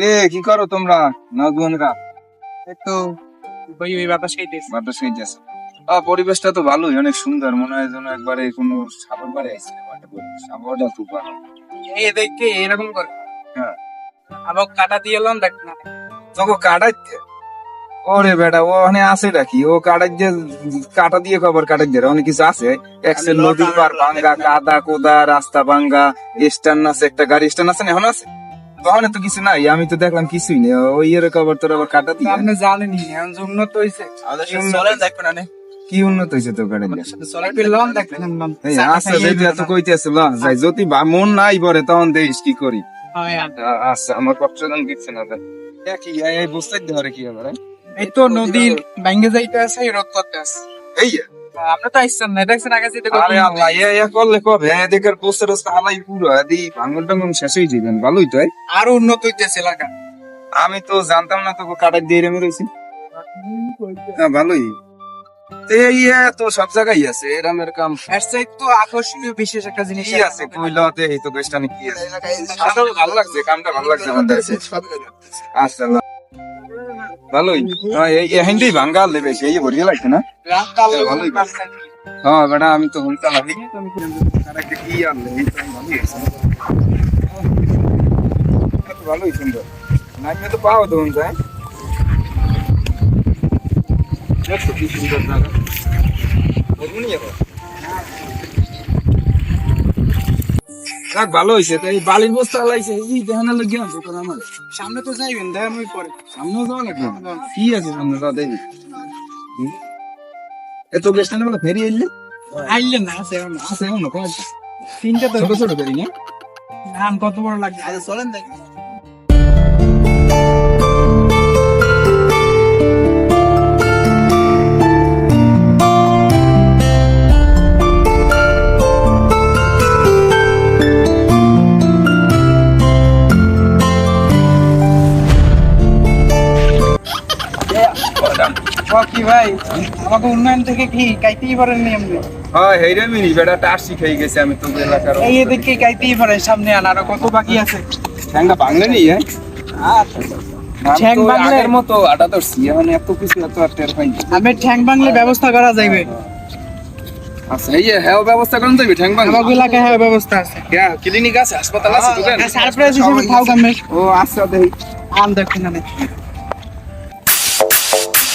রে কি করো তোমরা নজওয়ানরা একটু ওই ওই বাতাস খাইতেছি। বাতাস খাইতেছে। আ পরিবেশটা তো ভালোই অনেক সুন্দর। মনে হয় যেন একবারে কোনো সাগর পাড়ে আইছে সাগরটা খুব ভালো। এই দেখতে এরকম করে। হ্যাঁ। আবার কাটা দিয়ে এলাম দেখ না। তোকে কাটাইতে? ওরে বেটা ও ওখানে আছে নাকি? ও কাটাই যে কাটা দিয়ে খবর কাটাই দিয়ে অনেক কিছু আছে? এক্সেল নদী পার ভাঙ্গা কাদা কোদা রাস্তা ভাঙ্গা স্ট্যান্ড আছে একটা গাড়ি স্ট্যান্ড আছে না এখন আছে? ওখানে তো কিছু নাই আমি তো দেখলাম কিছুই নেই। ওই এর খবর তোর আবার কাটা দিয়ে। আপনি জানেনি এখন যে উন্নত হয়েছে চলেন দেখবেন না কি উন্নত হয়েছে তো গাড়ি আচ্ছা দেখবি এত কইতে আছে ল যাই যদি বা- মন নাই পরে তখন দেখিস কি করি। আচ্ছা আমার কষ্ট দাম দিচ্ছে না এই- এই বুঝতে ধরে কি হবে এই তো নদীর ভাঙ্গে যাইতে আছে রোদ করতে আছে এই আপনি তো আইসছেন না দেখছেন আগে যেতে আরে আল্লাহ এ এ করলে কবে? এ পোস্টার রাস্তা হালাই পুরো দি ভাঙন টাঙ্গন শেষ হয়ে যাবেন ভালোই তো এই। উন্নত হইতেছে এলাকা। আমি তো জানতাম না তোকে কাটার দিয়ে রেমে রয়েছি হ্যাঁ ভালোই। তো সব জায়গায় আছে এরম এরকম এর চাইতে তো আকর্ষণীয় বিশেষ একটা জিনিস আছে। কইলতে এই তো কি আছে? ভালো লাগছে কামটা ভালো লাগছে আমাদের আচ্ছা। ভালোই। হ্যাঁ, হিন্দি বাঙ্গাল দেবে সেই ভরিয়ে লাগছে না? রামকাল ভালোই। হ্যাঁ বেটা আমি তো হুলতা লাগি। কি তো ভালোই। সুন্দর। নামে তো পাও তো যায় কি সুন্দর জায়গা। বলুন ভালো হয়েছে তাই বালির বস্তা লাইছে এই দেখানোর লোক গেছে তোর আমার। সামনে তো যাইবেন দেখ আমি পরে। সামনেও যাওয়া লাগবে? কি আছে সামনে? যাওয়া দেখি। এত গেস্টানে বলে ফেরি আইলে? আইলেন না আছে এখন। আছে এমন তিনটা তো ছোট ছোট ফেরি না? নাম কত বড় লাগছে? আচ্ছা চলেন দেখ। কি ভাই? আমাকে উন্নয়ন থেকে কি কাইতেই পারেন নি আপনি হ্যাঁ হেরে মিনি বেটা শিখাই গেছে আমি তো এলাকার এই এদিকে কাইতেই পারেন সামনে আন আরও কত বাকি আছে? ঠ্যাংটা ভাঙলে নি হ্যাঁ? ঠ্যাং ভাঙলে- মতো আটা এত কিছু এত আর টের পাইনি আমি ঠ্যাং ভাঙলে ব্যবস্থা করা যাইবে। আচ্ছা এই হ্যাঁ ব্যবস্থা করেন যাবি ঠ্যাং ভাঙ আমাকে এলাকায় হ্যাঁ ব্যবস্থা আছে। ক্লিনিক আছে হাসপাতাল আছে দোকান সারপ্রাইজ হিসেবে খাও কামে ও আচ্ছা দেখি আন দেখুন হ্যাঁ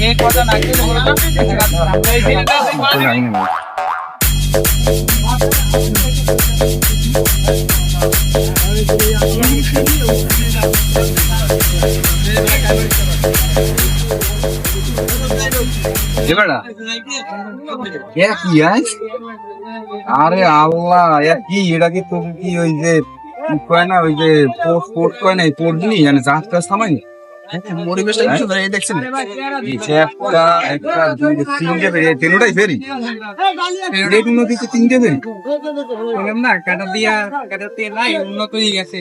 মেয়ে কথা না এবারা এ আরে আল্লাহ কি, এটা কি তোর কি ওই যে কয় না, ওই যে পোর্ট পোর্ট কয় না পড়লি মানে জাহাজ টাজ থামাই পরিবেশটা কি সুন্দর এই দেখছেন একটা একটা দুই তিনটে ফেরি তিনটাই ফেরি। এই নদীতে তিনটে ফেরি। বললাম না কাটা দিয়া কাটা দিয়ে নাই উন্নত হয়ে গেছে।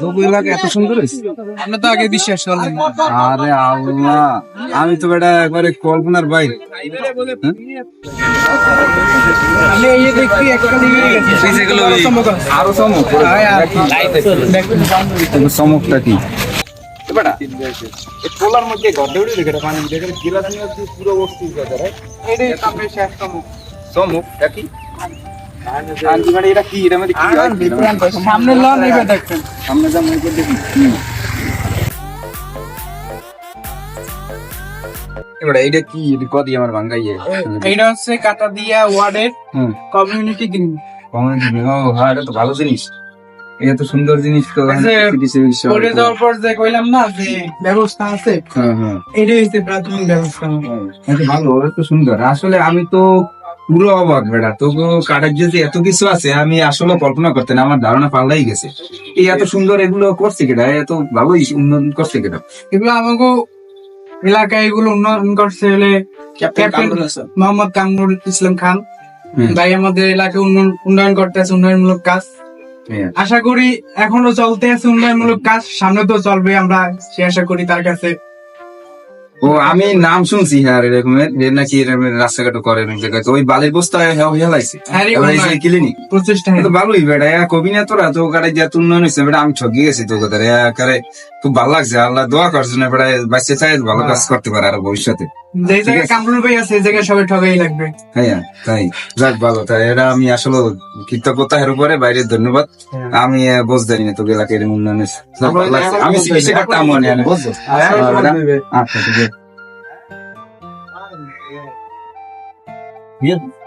তবু এলাকা এত সুন্দর আমরা তো আগে বিশ্বাস করলাম আরে আল্লাহ আমি তো বেটা একবারে কল্পনার বাইরে। আমি এই দেখি একটা দিকে গেছে। আরও চমক চমকটা কি? বেটা এই পোলার মধ্যে ঘর দৌড়ি দেখে পানি দেখে গিলাস নিয়ে তুই পুরো বস্তু করে এটাই কাপড় শেষ কমো চমক এটা কি? আন্টি মানে এটা কি? এটা মধ্যে কি সামনে লন এইবার দেখছেন সামনে যা মনে করে দেখি। এবারে এইটা কি? এটা কদি আমার ভাঙ্গাইয়ে এইটা হচ্ছে কাটা দিয়া ওয়ার্ডের হুম। কমিউনিটি গ্রিন ও হ্যাঁ এটা তো ভালো জিনিস। এটা তো সুন্দর জিনিস তো করে যাওয়ার পর যে কইলাম না যে ব্যবস্থা আছে হ্যাঁ হ্যাঁ। এটাই হচ্ছে প্রাথমিক ব্যবস্থা। ভালো এটা তো সুন্দর। আসলে আমি তো পুরো অবাক বেটা তো কাঠের যদি এত কিছু আছে আমি আসলে কল্পনা করতে না আমার ধারণা পাল্লাই গেছে। এই এত সুন্দর এগুলো করছে কেটা এত ভালোই উন্নয়ন করছে কেটা এগুলো আমাকে এলাকায় এগুলো উন্নয়ন করছে হলে ক্যাপ্টেন মোহাম্মদ কামরুল ইসলাম খান। ভাই আমাদের এলাকায় উন্নয়ন উন্নয়ন করতে আছে উন্নয়নমূলক কাজ। আশা করি এখনও চলতে আছে উন্নয়নমূলক কাজ, সামনে তো চলবে, আমরা সে আশা করি তার কাছে ও আমি নাম শুনছি হ্যাঁ এরকমের নাকি এরকম রাস্তাঘাট করে অনেক জায়গায় তো ওই বালির বস্তা হেলাইছে হ্যাঁ ক্লিনিক প্রচেষ্টা তো ভালোই বেটা এক কবি না তোরা? তো যে উন্নয়ন হয়েছে বেটা আমি ঠকি গেছি তো কথা একারে খুব ভালো লাগছে আল্লাহ দোয়া করছে না বেটা বাচ্চা চাই ভালো কাজ করতে পারে আর ভবিষ্যতে। যে জায়গায় কামরুল ভাই আছে এই জায়গায় সবাই লাগবে। হ্যাঁ তাই। যাক ভালো তাই এটা আমি আসলে কৃতজ্ঞতা এর উপরে বাইরে ধন্যবাদ। আমি আহ, বুঝতে না তো এলাকার এরকম উন্নয়ন। আমি চিকিৎসা করতাম মনে হয়। আচ্ছা ঠিক আছে